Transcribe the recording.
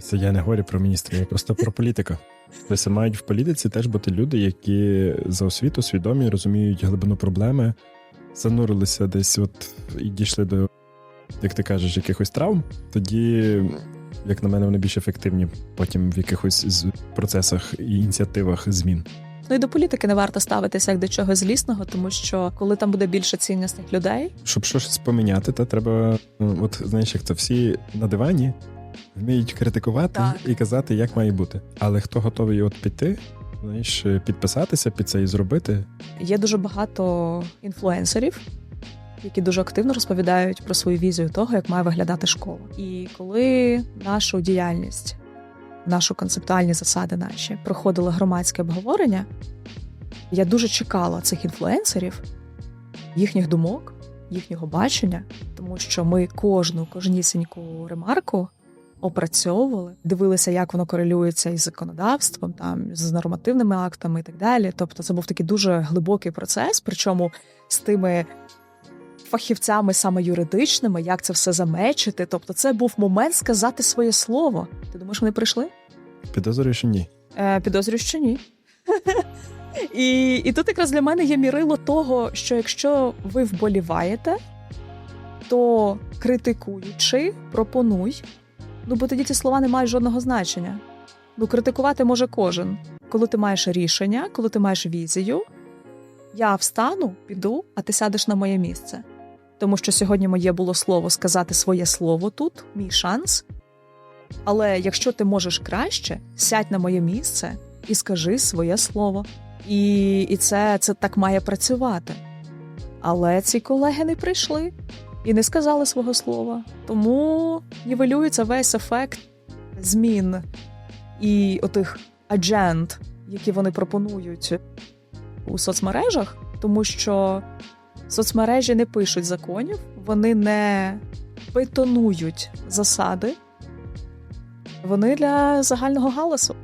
Це я не говорю про міністрів, я просто про політика. Тобто мають в політиці теж бути люди, які за освіту свідомі, розуміють глибину проблеми, занурилися десь, от і дійшли до, як ти кажеш, якихось травм. Тоді, як на мене, вони більш ефективні потім в якихось процесах і ініціативах змін. Ну і до політики не варто ставитися як до чогось злісного, тому що коли там буде більше цінностних людей, Щоб щось поміняти, то треба, ну, от знаєш, як це всі на дивані вміють критикувати Так. і казати, як має бути. Але хто готовий от піти, знаєш, підписатися під це і зробити, є дуже багато інфлюенсерів, які дуже активно розповідають про свою візію того, як має виглядати школа. І коли нашу діяльність, нашу концептуальні засади наші проходили громадське обговорення, я дуже чекала цих інфлюенсерів, їхніх думок, їхнього бачення, тому що ми кожну кожнісіньку ремарку. Опрацьовували, дивилися, як воно корелюється із законодавством, там з нормативними актами і так далі. Тобто, це був такий дуже глибокий процес, причому з тими фахівцями саме юридичними, як це все замечити. Тобто, це був момент сказати своє слово. Ти думаєш, вони прийшли? підозрюю, що ні. Е, підозрюю, що ні. І, і тут якраз для мене є мірило того, що якщо ви вболіваєте, то критикуючи, пропонуй. Ну, бо тоді ці слова не мають жодного значення. Ну, критикувати може кожен. Коли ти маєш рішення, коли ти маєш візію, я встану, піду, а ти сядеш на моє місце. Тому що сьогодні моє було слово сказати своє слово тут, мій шанс. Але якщо ти можеш краще, сядь на моє місце і скажи своє слово. І, і це, це так має працювати. Але ці колеги не прийшли і не сказали свого слова. Тому нівелюється весь ефект змін і отих адженд, які вони пропонують у соцмережах, тому що соцмережі не пишуть законів, вони не бетонують засади. Вони для загального галасу.